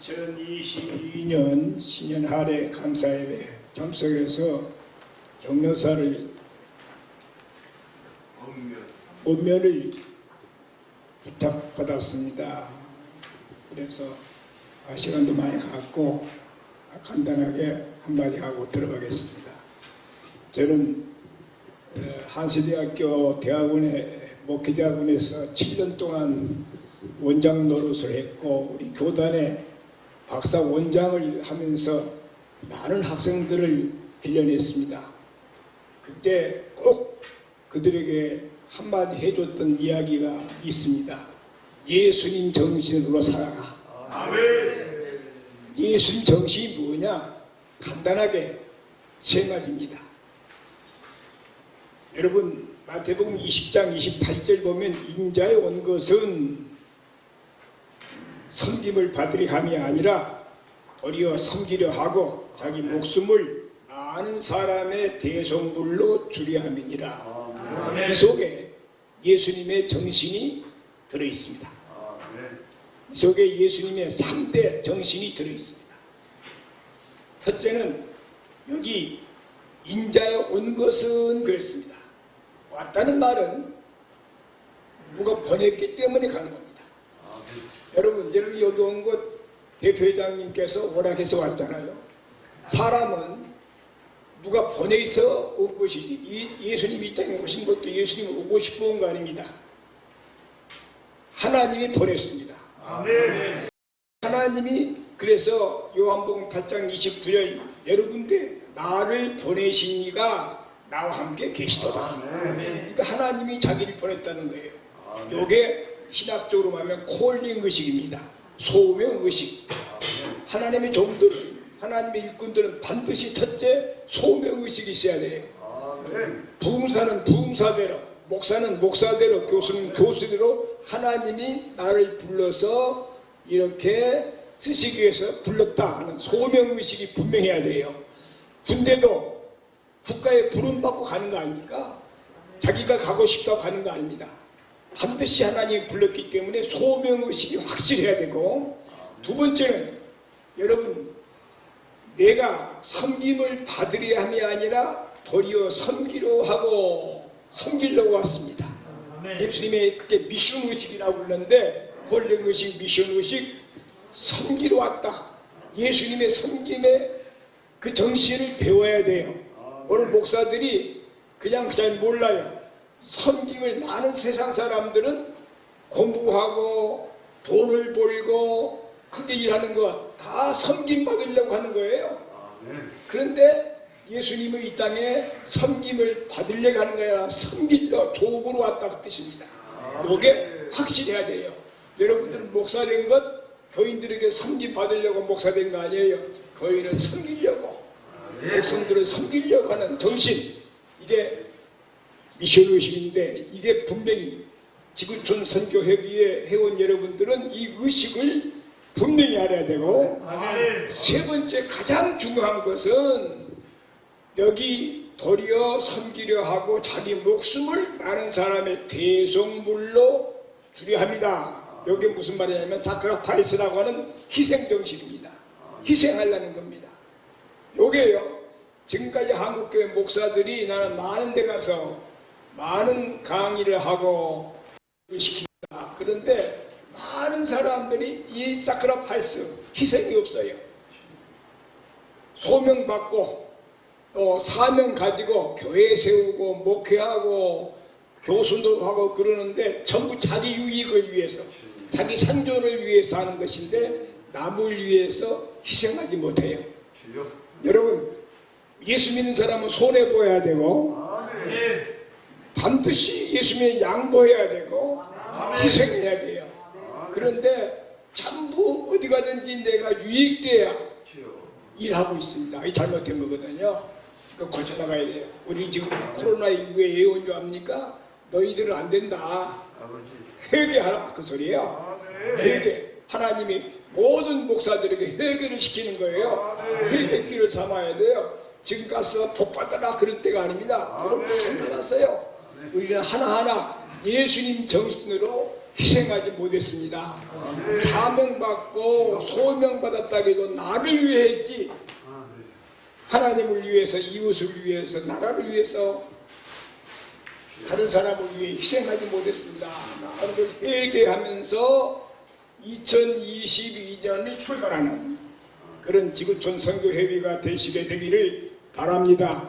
2022년 신년 할애 감사예배 참석해서 경로사를 본면을 부탁받았습니다. 그래서 아, 시간도 많이 갖고 간단하게 한마디 하고 들어가겠습니다. 저는 어, 한세대학교 대학원에 목회대학원에서 7년 동안 원장 노릇을 했고 우리 교단에 박사 원장을 하면서 많은 학생들을 길러냈습니다. 그때 꼭 그들에게 한마디 해줬던 이야기가 있습니다. 예수님 정신으로 살아가. 예수님 정신이 뭐냐? 간단하게 세 마디입니다. 여러분 마태복음 20장 28절 보면 인자에 온 것은 섬김을 받으려 함이 아니라 도리어 섬기려 하고 자기 목숨을 아는 사람의 대성물로 주려 함이니라. 이 속에 예수님의 정신이 들어 있습니다. 이 속에 예수님의 3대 정신이 들어 있습니다. 첫째는 여기 인자에 온 것은 그랬습니다. 왔다는 말은 누가 보냈기 때문에 가는 겁니다. 여러분, 여러분 여기 온것 대표회장님께서 오락해서 왔잖아요. 사람은 누가 보내서 온 것이지 이 예수님이 이 땅에 오신 것도 예수님이 오고 싶어 온 거 아닙니다. 하나님이 보냈습니다. 하나님이 그래서 요한복음 8장 29절 여러분들 나를 보내신 이가 나와 함께 계시도다. 그러니까 하나님이 자기를 보냈다는 거예요. 요게 신학적으로 말하면 콜링 의식입니다. 소명 의식. 하나님의 종들은 하나님의 일꾼들은 반드시 첫째 소명 의식이 있어야 돼요. 부흥사는 부흥사대로, 목사는 목사대로, 교수는 교수대로 하나님이 나를 불러서 이렇게 쓰시기 위해서 불렀다 하는 소명 의식이 분명해야 돼요. 군대도 국가에 부름 받고 가는 거 아닙니까? 자기가 가고 싶다고 가는 거 아닙니다. 반드시 하나님이 불렀기 때문에 소명의식이 확실해야 되고 두 번째는 여러분 내가 섬김을 받으려 함이 아니라 도리어 섬기려 하고 섬기려고 왔습니다. 예수님의 그게 미션 의식이라고 불렀는데 홀령 의식, 미션 의식 섬기러 왔다. 예수님의 섬김의 그 정신을 배워야 돼요. 오늘 목사들이 그냥 잘 몰라요. 섬김을 많은 세상 사람들은 공부하고 돈을 벌고 크게 일하는 것 다 섬김 받으려고 하는 거예요. 그런데 예수님은 이 땅에 섬김을 받으려고 하는 거야. 섬기려 도구로 왔다 그 뜻입니다. 이게 확실해야 돼요. 여러분들은 목사 된 것 교인들에게 섬김 받으려고 목사 된 거 아니에요. 교인은 섬기려고 백성들을 섬기려고 하는 정신 이게 미션 의식인데 이게 분명히 지구촌 선교회비의 회원 여러분들은 이 의식을 분명히 알아야 되고 세 번째 가장 중요한 것은 여기 도리어 섬기려 하고 자기 목숨을 많은 사람의 대성물로 주려 합니다. 여기 무슨 말이냐면 사크라파이스라고 하는 희생정신입니다. 희생하려는 겁니다. 요게요. 지금까지 한국교회 목사들이 나는 많은 데 가서 많은 강의를 하고 시킵니다. 그런데 많은 사람들이 이 사크라파이스 희생이 없어요. 소명받고 또 사명 가지고 교회 세우고 목회하고 교수도 하고 그러는데 전부 자기 유익을 위해서 자기 생존을 위해서 하는 것인데 남을 위해서 희생하지 못해요. 여러분 예수 믿는 사람은 손해 보여야 되고 반드시 예수님의 양보해야 되고 희생해야 돼요. 그런데 전부 어디 가든지 내가 유익돼야 일하고 있습니다. 이 잘못된 거거든요. 그 고쳐나가야 돼요. 우리 지금 코로나19에 예언 줄 압니까? 너희들은 안 된다. 회개하라 그 소리예요. 회개. 하나님이 모든 목사들에게 회개를 시키는 거예요. 회개 길을 삼아야 돼요. 지금 가서 복 받아라 그럴 때가 아닙니다. 복을 많이 받았어요. 우리는 하나하나 예수님 정신으로 희생하지 못했습니다. 사명받고 소명받았다 해도 나를 위해 했지 하나님을 위해서 이웃을 위해서 나라를 위해서 다른 사람을 위해 희생하지 못했습니다. 나를 회개하면서 2022년을 출발하는 그런 지구촌 선교회의가 되시게 되기를 바랍니다.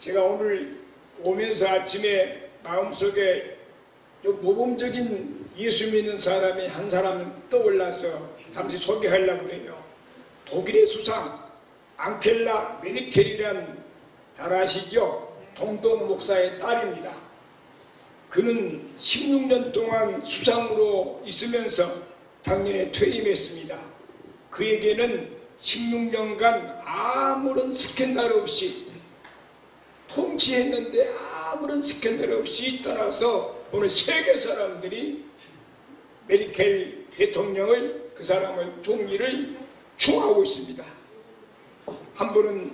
제가 오늘 오면서 아침에 마음속에 요 모범적인 예수 믿는 사람이 한 사람 떠올라서 잠시 소개하려고 그래요. 독일의 수상 앙켈라 메리켈이란 잘 아시죠? 동동 목사의 딸입니다. 그는 16년 동안 수상으로 있으면서 작년에 퇴임했습니다. 그에게는 16년간 아무런 스캔들 없이 통치했는데 아무런 스캔들 없이 떠나서 오늘 세계 사람들이 메리켈 대통령을 그 사람을 총리를 추하고 있습니다. 한 분은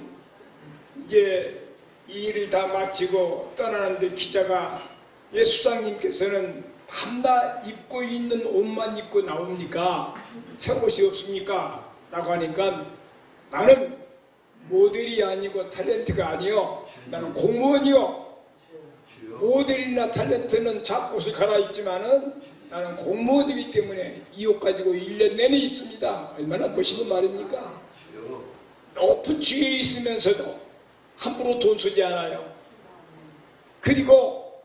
이제 이 일을 다 마치고 떠나는데 기자가 예 수장님께서는 밤낮 입고 있는 옷만 입고 나옵니까? 새 옷이 없습니까? 라고 하니까 나는 모델이 아니고 탤런트가 아니요 나는 공무원이요 모델이나 탤런트는 잡옷을 갈아입지만은 나는 공무원이기 때문에 이 옷 가지고 1년 내내 있습니다. 얼마나 멋있는 말입니까? 높은 지위에 있으면서도 함부로 돈 쓰지 않아요. 그리고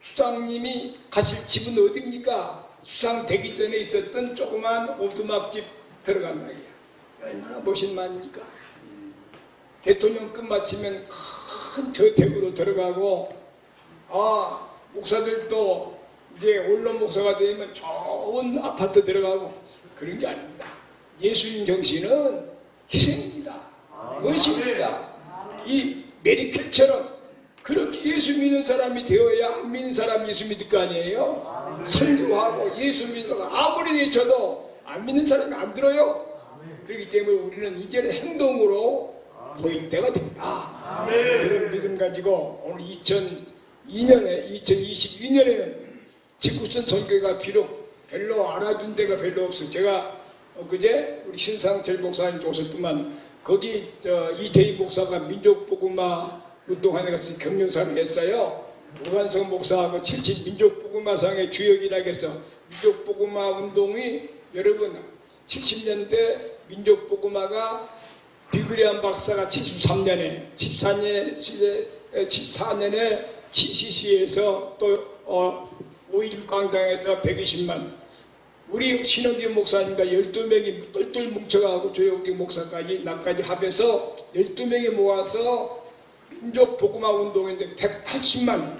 수상님이 가실 집은 어디입니까? 수상 되기 전에 있었던 조그만 오두막집 들어간 말이야. 얼마나 멋있는 말입니까? 대통령 끝마치면 큰 저택으로 들어가고 아 목사들도 이제 언론 목사가 되면 좋은 아파트 들어가고 그런 게 아닙니다. 예수님 정신은 희생입니다. 무엇입니까? 이 메리켈처럼 그렇게 예수 믿는 사람이 되어야 안 믿는 사람이 예수 믿을 거 아니에요? 설교하고 예수 믿으라고 아무리 외쳐도 안 믿는 사람이 안 들어요. 그렇기 때문에 우리는 이제는 행동으로 보일 때가 됐다. 그런 믿음 가지고 오늘 2002년에 2022년에는 직구선 선교가 비록 별로 알아준 데가 별로 없어. 제가 그제 우리 신상철 목사님 오셨더만 거기 저 이태희 목사가 민족복음화 운동하는 것을 경륜사를 했어요. 오관성 목사하고 77 민족복음화상의 주역이라고 해서 민족복음화 운동이 여러분 70년대 민족복음화가 비그리안 박사가 73년에 14년에 14년에 CCC에서 또 어, 5.16 광장에서 120만 우리 신영기 목사님과 12명이 똘똘 뭉쳐가고 조영기 목사까지 나까지 합해서 12명이 모아서 민족 복음화 운동인데 180만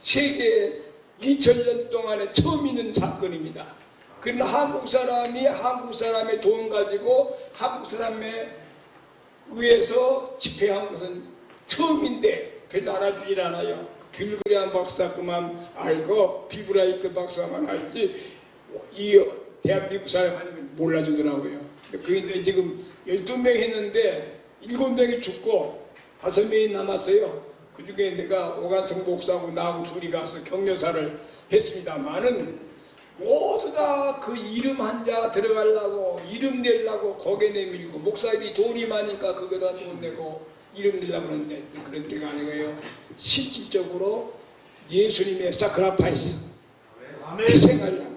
세계 2000년 동안에 처음 있는 사건입니다. 그러나 한국 사람이 한국 사람의 돈 가지고 한국 사람의 의해서 집회한 것은 처음인데 별로 알아주질 않아요. 빌그리안 박사 그만 알고 빌브라이트 박사만 알지 이 대한민국 사람은 몰라주더라고요. 그런데 지금 12명 했는데 7명이 죽고 5명이 남았어요. 그 중에 내가 오관성 목사하고 나하고 둘이 가서 격려사를 했습니다만은 모두 다 그 이름 한 자 들어가려고 이름 내려고 고개 내밀고 목사들이 돈이 많으니까 그거다 돈 내고 이름 내려고 그러는데 그런 데가 아니고요. 실질적으로 예수님의 사크라파이스 희생하려고.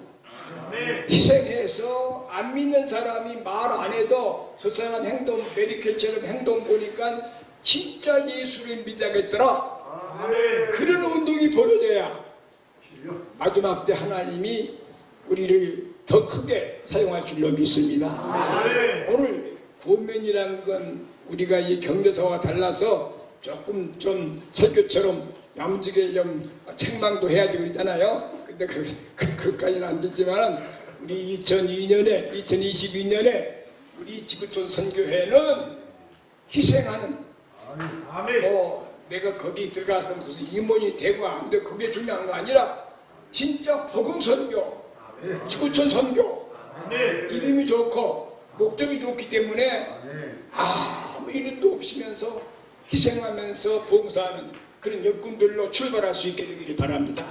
희생해서 안 믿는 사람이 말 안 해도 저 사람 행동 메리켈처럼 행동 보니까 진짜 예수를 믿어야겠더라. 그런 운동이 벌어져야 마지막 때 하나님이 우리를 더 크게 사용할 줄로 믿습니다. 오늘 구원면이라는 건 우리가 이 경제사와 달라서 조금 좀 설교처럼 야무지게 좀 책망도 해야 되고 있잖아요. 근데 그, 그, 그까지는 안 되지만 우리 2002년에, 2022년에 우리 지구촌 선교회는 희생하는 뭐 내가 거기 들어가서 무슨 임원이 되고 안 되고 그게 중요한 거 아니라 진짜 복음 선교, 지구촌 선교 이름이 좋고 목적이 좋기 때문에 아무 이름도 없으면서 희생하면서 봉사하는 그런 역군들로 출발할 수 있게 되기를 바랍니다.